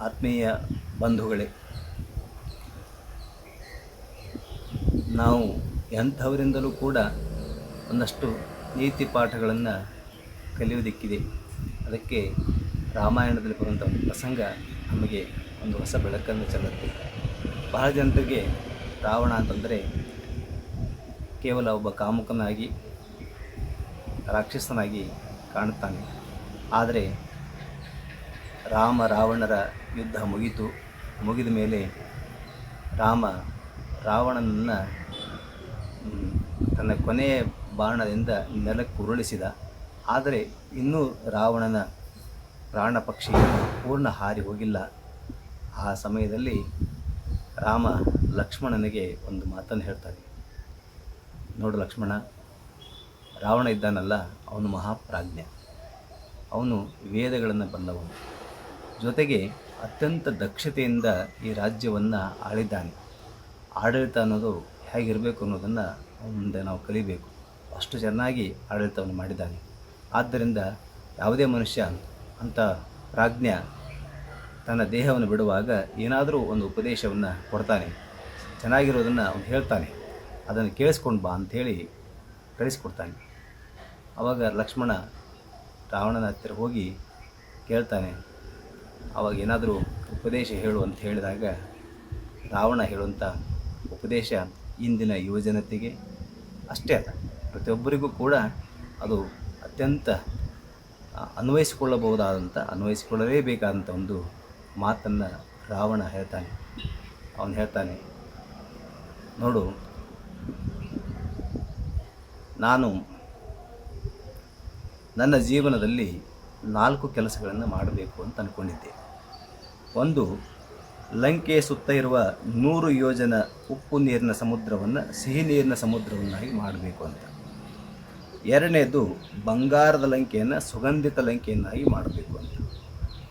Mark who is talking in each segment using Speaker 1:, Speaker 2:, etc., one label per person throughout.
Speaker 1: ಆತ್ಮೀಯ ಬಂಧುಗಳೇ, ನಾವು ಎಂಥವರಿಂದಲೂ ಕೂಡ ಒಂದಷ್ಟು ನೀತಿ ಪಾಠಗಳನ್ನು ಕಲಿಯುವುದಕ್ಕಿದೆ. ಅದಕ್ಕೆ ರಾಮಾಯಣದಲ್ಲಿ ಬರುವಂಥ ಒಂದು ಪ್ರಸಂಗ ನಮಗೆ ಒಂದು ಹೊಸ ಬೆಳಕನ್ನು ಚೆಲ್ಲುತ್ತೆ. ಬಹಳ ಜನರಿಗೆ ರಾವಣ ಅಂತಂದರೆ ಕೇವಲ ಒಬ್ಬ ಕಾಮುಕನಾಗಿ, ರಾಕ್ಷಸನಾಗಿ ಕಾಣುತ್ತಾನೆ. ಆದರೆ ರಾಮ ರಾವಣರ ಯುದ್ಧ ಮುಗಿತು. ಮುಗಿದ ಮೇಲೆ ರಾಮ ರಾವಣನನ್ನು ತನ್ನ ಕೊನೆಯ ಬಾಣದಿಂದ ನೆಲಕ್ಕೆ ಉರುಳಿಸಿದ. ಆದರೆ ಇನ್ನೂ ರಾವಣನ ಪ್ರಾಣ ಪಕ್ಷಿ ಪೂರ್ಣ ಹಾರಿ ಹೋಗಿಲ್ಲ. ಆ ಸಮಯದಲ್ಲಿ ರಾಮ ಲಕ್ಷ್ಮಣನಿಗೆ ಒಂದು ಮಾತನ್ನು ಹೇಳ್ತಾನೆ. ನೋಡು ಲಕ್ಷ್ಮಣ, ರಾವಣ ಇದ್ದಾನಲ್ಲ, ಅವನು ಮಹಾಪ್ರಾಜ್ಞ. ಅವನು ವೇದಗಳನ್ನು ಬಲ್ಲವನು ಜೊತೆಗೆ ಅತ್ಯಂತ ದಕ್ಷತೆಯಿಂದ ಈ ರಾಜ್ಯವನ್ನು ಆಳಿದ್ದಾನೆ. ಆಡಳಿತ ಅನ್ನೋದು ಹೇಗಿರಬೇಕು ಅನ್ನೋದನ್ನು ಮುಂದೆ ನಾವು ಕಲಿಬೇಕು. ಅಷ್ಟು ಚೆನ್ನಾಗಿ ಆಡಳಿತವನ್ನು ಮಾಡಿದ್ದಾನೆ. ಆದ್ದರಿಂದ ಯಾವುದೇ ಮನುಷ್ಯ ಅಂಥ ಪ್ರಾಜ್ಞ ತನ್ನ ದೇಹವನ್ನು ಬಿಡುವಾಗ ಏನಾದರೂ ಒಂದು ಉಪದೇಶವನ್ನು ಕೊಡ್ತಾನೆ. ಚೆನ್ನಾಗಿರೋದನ್ನು ಅವನು ಹೇಳ್ತಾನೆ. ಅದನ್ನು ಕೇಳಿಸ್ಕೊಂಡು ಬಾ ಅಂಥೇಳಿ ಕಳಿಸ್ಕೊಡ್ತಾನೆ. ಆವಾಗ ಲಕ್ಷ್ಮಣ ರಾವಣನ ಹತ್ತಿರ ಹೋಗಿ ಕೇಳ್ತಾನೆ ಆವಾಗ ಏನಾದರೂ ಉಪದೇಶ ಹೇಳು ಅಂತ ಹೇಳಿದಾಗ, ರಾವಣ ಹೇಳುವಂಥ ಉಪದೇಶ ಇಂದಿನ ಯುವಜನತೆಗೆ ಅಷ್ಟೇ ಅಲ್ಲ, ಪ್ರತಿಯೊಬ್ಬರಿಗೂ ಕೂಡ ಅದು ಅತ್ಯಂತ ಅನ್ವಯಿಸಿಕೊಳ್ಳಬಹುದಾದಂಥ ಅನ್ವಯಿಸಿಕೊಳ್ಳಲೇಬೇಕಾದಂಥ ಒಂದು ಮಾತನ್ನು ರಾವಣ ಹೇಳ್ತಾನೆ. ಅವನು ಹೇಳ್ತಾನೆ, ನೋಡು, ನಾನು ನನ್ನ ಜೀವನದಲ್ಲಿ ನಾಲ್ಕು ಕೆಲಸಗಳನ್ನು ಮಾಡಬೇಕು ಅಂತ ಅಂದ್ಕೊಂಡಿದ್ದೆ ಒಂದು, ಲಂಕೆಯ ಸುತ್ತ ಇರುವ ನೂರು ಯೋಜನ ಉಪ್ಪು ನೀರಿನ ಸಮುದ್ರವನ್ನು, ಸಿಹಿ ನೀರಿನ ಸಮುದ್ರವನ್ನಾಗಿ ಮಾಡಬೇಕು ಅಂತ. ಎರಡನೇದು, ಬಂಗಾರದ ಲಂಕೆಯನ್ನು, ಸುಗಂಧಿತ ಲಂಕೆಯನ್ನಾಗಿ ಮಾಡಬೇಕು ಅಂತ.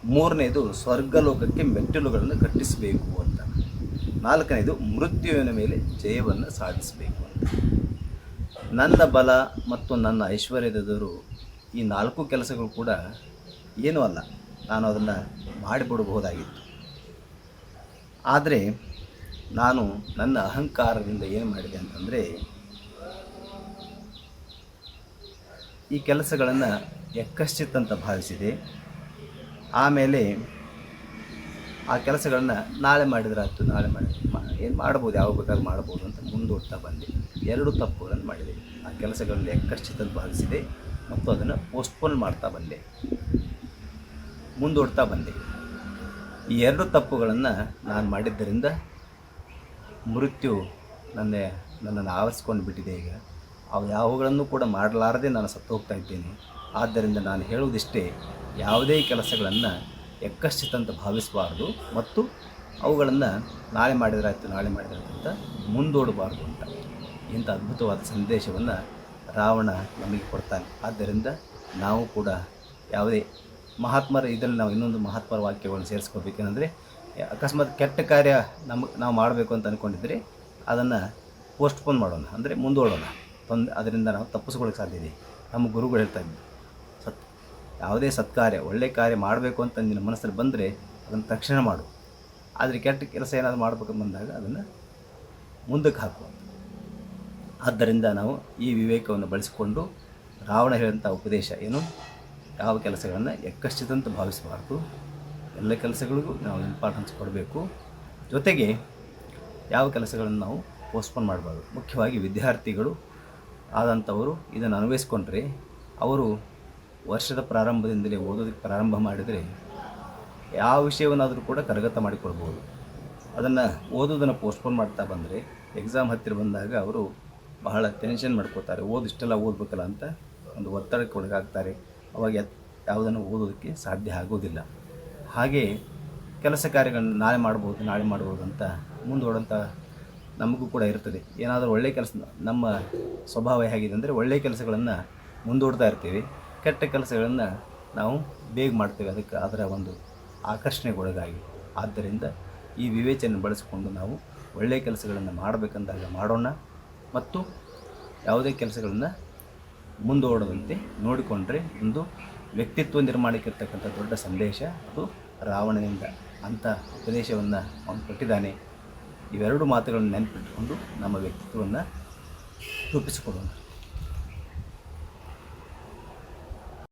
Speaker 1: ಮೂರನೇದು, ಸ್ವರ್ಗಲೋಕಕ್ಕೆ ಮೆಟ್ಟಿಲುಗಳನ್ನು ಕಟ್ಟಿಸಬೇಕು ಅಂತ. ನಾಲ್ಕನೇದು, ಮೃತ್ಯುವಿನ ಮೇಲೆ ಜಯವನ್ನು ಸಾಧಿಸಬೇಕು ಅಂತ. ನನ್ನ ಬಲ ಮತ್ತು ನನ್ನ ಐಶ್ವರ್ಯದವರು ಈ ನಾಲ್ಕು ಕೆಲಸಗಳು ಕೂಡ ಏನೂ ಅಲ್ಲ. ನಾನು ಅದನ್ನು ಮಾಡಿಬಿಡಬಹುದಾಗಿತ್ತು. ಆದರೆ ನಾನು ನನ್ನ ಅಹಂಕಾರದಿಂದ ಏನು ಮಾಡಿದೆ ಅಂತಂದರೆ, ಈ ಕೆಲಸಗಳನ್ನು ಎಕ್ಕಶ್ಚಿತ್ ಭಾವಿಸಿದೆ. ಆಮೇಲೆ ಆ ಕೆಲಸಗಳನ್ನು ನಾಳೆ ಮಾಡಿದ್ರಾಯ್ತು, ನಾಳೆ ಮಾಡಿ ಏನು ಮಾಡ್ಬೋದು ಯಾವಾಗ ಬೇಕಾದ್ರೂ ಮಾಡ್ಬೋದು ಅಂತ ಮುಂದೂಡ್ತಾ ಬಂದೆ. ಎರಡು ತಪ್ಪುಗಳನ್ನು ಮಾಡಿದೆ. ಆ ಕೆಲಸಗಳನ್ನು ಎಕ್ಕಶ್ಚಿತ್ ಅಂತ ಭಾವಿಸಿದೆ. ಮತ್ತು ಅದನ್ನು ಪೋಸ್ಟ್ಪೋನ್ ಮಾಡ್ತಾ ಬಂದೆ. ಮುಂದೂಡ್ತಾ ಬಂದೆ. ಈ ಎರಡು ತಪ್ಪುಗಳನ್ನು ನಾನು ಮಾಡಿದ್ದರಿಂದ ಮೃತ್ಯು ನನ್ನ ನನ್ನನ್ನು ಆವರಿಸ್ಕೊಂಡು ಬಿಟ್ಟಿದೆ ಈಗ. ಅವು ಯಾವುಗಳನ್ನು ಕೂಡ ಮಾಡಲಾರದೆ ನಾನು ಸತ್ತು ಹೋಗ್ತಾ ಇದ್ದೇನೆ. ಆದ್ದರಿಂದ ನಾನು ಹೇಳುವುದಿಷ್ಟೇ, ಯಾವುದೇ ಕೆಲಸಗಳನ್ನು ಎಕ್ಕಶ್ಚಿತಂತ ಭಾವಿಸಬಾರ್ದು ಮತ್ತು ಅವುಗಳನ್ನು ನಾಳೆ ಮಾಡಿದ್ರಾಯ್ತು ನಾಳೆ ಮಾಡಿದ್ರಾಯ್ತು ಅಂತ ಮುಂದೂಡಬಾರ್ದು ಅಂತ. ಇಂಥ ಅದ್ಭುತವಾದ ಸಂದೇಶವನ್ನು ರಾವಣ ನಮಗೆ ಕೊಡ್ತಾನೆ. ಆದ್ದರಿಂದ ನಾವು ಕೂಡ ಯಾವುದೇ ಮಹಾತ್ಮರ ಇದರಲ್ಲಿ ನಾವು ಇನ್ನೊಂದು ಮಹಾತ್ಮರ ವಾಕ್ಯಗಳನ್ನು ಸೇರಿಸ್ಕೋಬೇಕೇನೆಂದರೆ ಅಕಸ್ಮಾತ್ ಕೆಟ್ಟ ಕಾರ್ಯ ನಮಗೆ ನಾವು ಮಾಡಬೇಕು ಅಂತ ಅಂದ್ಕೊಂಡಿದ್ರೆ ಅದನ್ನು ಪೋಸ್ಟ್ಪೋನ್ ಮಾಡೋಣ. ಅಂದರೆ ಮುಂದೂಡೋಣ. ತೊಂದರೆ ಅದರಿಂದ ನಾವು ತಪ್ಪಿಸ್ಕೊಳ್ಳೋಕೆ ಸಾಧ್ಯ ಇದೆ. ನಮ್ಮ ಗುರುಗಳು ಹೇಳ್ತಾ ಇದ್ದರು ಸತ್, ಯಾವುದೇ ಸತ್ಕಾರ್ಯ ಒಳ್ಳೆಯ ಕಾರ್ಯ ಮಾಡಬೇಕು ಅಂತ ನಿನ್ನ ಮನಸ್ಸಲ್ಲಿ ಬಂದರೆ ಅದನ್ನು ತಕ್ಷಣ ಮಾಡು. ಆದರೆ ಕೆಟ್ಟ ಕೆಲಸ ಏನಾದರೂ ಮಾಡಬೇಕಂತ ಬಂದಾಗ ಅದನ್ನು ಮುಂದಕ್ಕೆ ಹಾಕು ಆದ್ದರಿಂದ ನಾವು ಈ ವಿವೇಕವನ್ನು ಬಳಸಿಕೊಂಡು ರಾವಣ ಹೇಳಿದಂಥ ಉಪದೇಶ ಏನು? ಯಾವ ಕೆಲಸಗಳನ್ನು ಎಕ್ಕಶ್ಚಿತಂತ ಭಾವಿಸಬಾರ್ದು. ಎಲ್ಲ ಕೆಲಸಗಳಿಗೂ ನಾವು ಇಂಪಾರ್ಟೆನ್ಸ್ ಕೊಡಬೇಕು. ಜೊತೆಗೆ ಯಾವ ಕೆಲಸಗಳನ್ನು ನಾವು ಪೋಸ್ಟ್ಪೋನ್ ಮಾಡಬಾರ್ದು. ಮುಖ್ಯವಾಗಿ ವಿದ್ಯಾರ್ಥಿಗಳು ಆದಂಥವರು ಇದನ್ನು ಅನ್ವಯಿಸ್ಕೊಂಡ್ರೆ ಅವರು ವರ್ಷದ ಪ್ರಾರಂಭದಿಂದಲೇ ಓದೋದಕ್ಕೆ ಪ್ರಾರಂಭ ಮಾಡಿದರೆ ಯಾವ ವಿಷಯವನ್ನಾದರೂ ಕೂಡ ಕರಗತ ಮಾಡಿಕೊಳ್ಬೋದು ಅದನ್ನು ಓದೋದನ್ನು ಪೋಸ್ಟ್ಪೋನ್ ಮಾಡ್ತಾ ಬಂದರೆ ಎಕ್ಸಾಮ್ ಹತ್ತಿರ ಬಂದಾಗ ಅವರು ಬಹಳ ಟೆನ್ಷನ್ ಮಾಡ್ಕೋತಾರೆ ಓದು ಇಷ್ಟೆಲ್ಲ ಓದಬೇಕಲ್ಲ ಅಂತ ಒಂದು ಒತ್ತಡಕ್ಕೆ ಒಳಗಾಗ್ತಾರೆ. ಅವಾಗ ಯಾವುದನ್ನು ಓದೋದಕ್ಕೆ ಸಾಧ್ಯ ಆಗೋದಿಲ್ಲ. ಹಾಗೆ ಕೆಲಸ ಕಾರ್ಯಗಳನ್ನು ನಾಳೆ ಮಾಡ್ಬೋದು ನಾಳೆ ಮಾಡ್ಬೋದು ಅಂತ ಮುಂದೂಡೋಂಥ ನಮಗೂ ಕೂಡ ಇರ್ತದೆ. ಏನಾದರೂ ಒಳ್ಳೆಯ ಕೆಲಸ, ನಮ್ಮ ಸ್ವಭಾವ ಹೇಗಿದೆ ಅಂದರೆ ಒಳ್ಳೆಯ ಕೆಲಸಗಳನ್ನು ಮುಂದೂಡ್ತಾ ಇರ್ತೀವಿ. ಕೆಟ್ಟ ಕೆಲಸಗಳನ್ನು ನಾವು ಬೇಗ ಮಾಡ್ತೇವೆ. ಅದಕ್ಕೆ ಅದರ ಒಂದು ಆಕರ್ಷಣೆಗೊಳಗಾಗಿ ಆದ್ದರಿಂದ ಈ ವಿವೇಚನೆ ಬಳಸಿಕೊಂಡು ನಾವು ಒಳ್ಳೆಯ ಕೆಲಸಗಳನ್ನು ಮಾಡಬೇಕಂದಾಗ ಮಾಡೋಣ. ಮತ್ತು ಯಾವುದೇ ಕೆಲಸಗಳನ್ನು ಮುಂದೂಡದಂತೆ ನೋಡಿಕೊಂಡ್ರೆ ಒಂದು ವ್ಯಕ್ತಿತ್ವ ನಿರ್ಮಾಣಕ್ಕಿರ್ತಕ್ಕಂಥ ದೊಡ್ಡ ಸಂದೇಶ ಅದು ರಾವಣನಿಂದ. ಅಂಥ ಉಪದೇಶವನ್ನು ಅವನು ಕೊಟ್ಟಿದ್ದಾನೆ. ಇವೆರಡು ಮಾತುಗಳನ್ನು ನೆನಪಿಟ್ಟುಕೊಂಡು ನಮ್ಮ ವ್ಯಕ್ತಿತ್ವವನ್ನು ರೂಪಿಸಿಕೊಡೋಣ